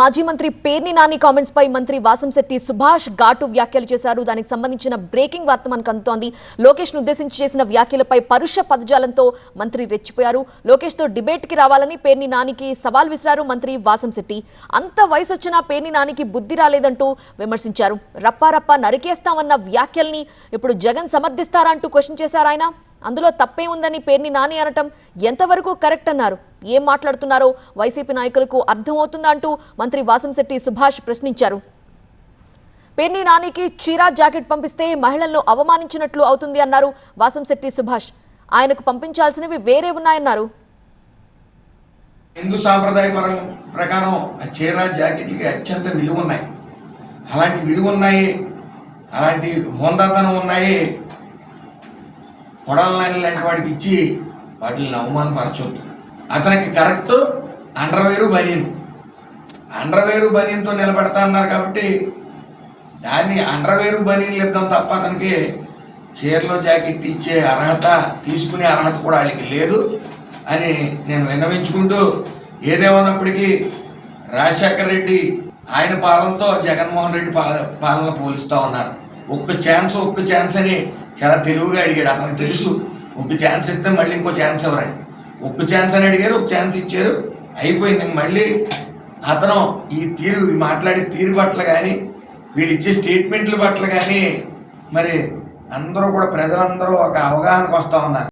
మాజీ మంత్రి పేర్ని నాని కామెంట్స్ పై మంత్రి వాసంశెట్టి సుభాష్ ఘాటు వ్యాఖ్యలు చేశారు. దానికి సంబంధించిన బ్రేకింగ్ వార్త మనకు అందుతోంది. లోకేష్ను ఉద్దేశించి చేసిన వ్యాఖ్యలపై పరుష పదజాలంతో మంత్రి రెచ్చిపోయారు. లోకేష్తో డిబేట్కి రావాలని పేర్ని నానికి సవాల్ విసిరారు మంత్రి వాసంశెట్టి అంత వయసు వచ్చినా పేర్ని నానికి బుద్ధి రాలేదంటూ విమర్శించారు. రప్పారప్ప నరికేస్తామన్న వ్యాఖ్యల్ని ఇప్పుడు జగన్ సమర్థిస్తారా అంటూ క్వశ్చన్ చేశారు ఆయన. అందులో తప్పే ఉందని పేర్ని నాని అనటం ఎంతవరకు కరెక్ట్ అన్నారు? ఏం మాట్లాడుతున్నారో వైసీపీ నాయకులకు అర్థమవుతుందా అంటూ మంత్రి వాసంశెట్టి సుభాష్ ప్రశ్నించారు. పేర్ని నానికి చీరా జాకెట్ పంపిస్తే మహిళలను అవమానించినట్లు అవుతుంది అన్నారు వాసంశెట్టి సుభాష్. ఆయనకు పంపించాల్సినవి వేరే ఉన్నాయన్నారు. హిందూ సాంప్రదాయ పరం ప్రకారం ఆ చీర జాకెట్లకి అత్యంత విలువ ఉన్నాయి. అలాంటి విలువ ఉన్నాయి అలాంటి హోందాతనం ఉన్నాయి కొడాలని లాంటి వాడికి ఇచ్చి వాటిని అవమానపరచొద్దు అతనికి కరెక్ట్ అండర్వేరు బనీను. అండర్వేరు బనీన్తో నిలబెడతా అన్నారు కాబట్టి దాన్ని అండర్వేరు బనీన్లు ఇద్దాం తప్ప అతనికి చీరలో జాకెట్ ఇచ్చే అర్హత తీసుకునే అర్హత కూడా వాళ్ళకి లేదు అని నేను విన్నవించుకుంటూ ఏదేమన్నప్పటికీ రాజశేఖర రెడ్డి ఆయన పాలనతో జగన్మోహన్ రెడ్డి పాల పాలన పోలుస్తూ ఉన్నారు. ఒక్క ఛాన్స్ ఒక్క ఛాన్స్ అని చాలా తెలివిగా అడిగాడు. అతనికి తెలుసు. ఒక ఛాన్స్ ఇస్తే మళ్ళీ ఇంకో ఛాన్స్ ఎవరని ఒక ఛాన్స్ అని అడిగారు ఒక ఛాన్స్ ఇచ్చారు. అయిపోయింది. మళ్ళీ అతను ఈ తీరు మాట్లాడే తీరు పట్ల కానీ వీళ్ళు ఇచ్చే స్టేట్మెంట్ల పట్ల కానీ మరి అందరూ కూడా ప్రజలందరూ ఒక అవగాహనకు వస్తూ ఉన్నారు.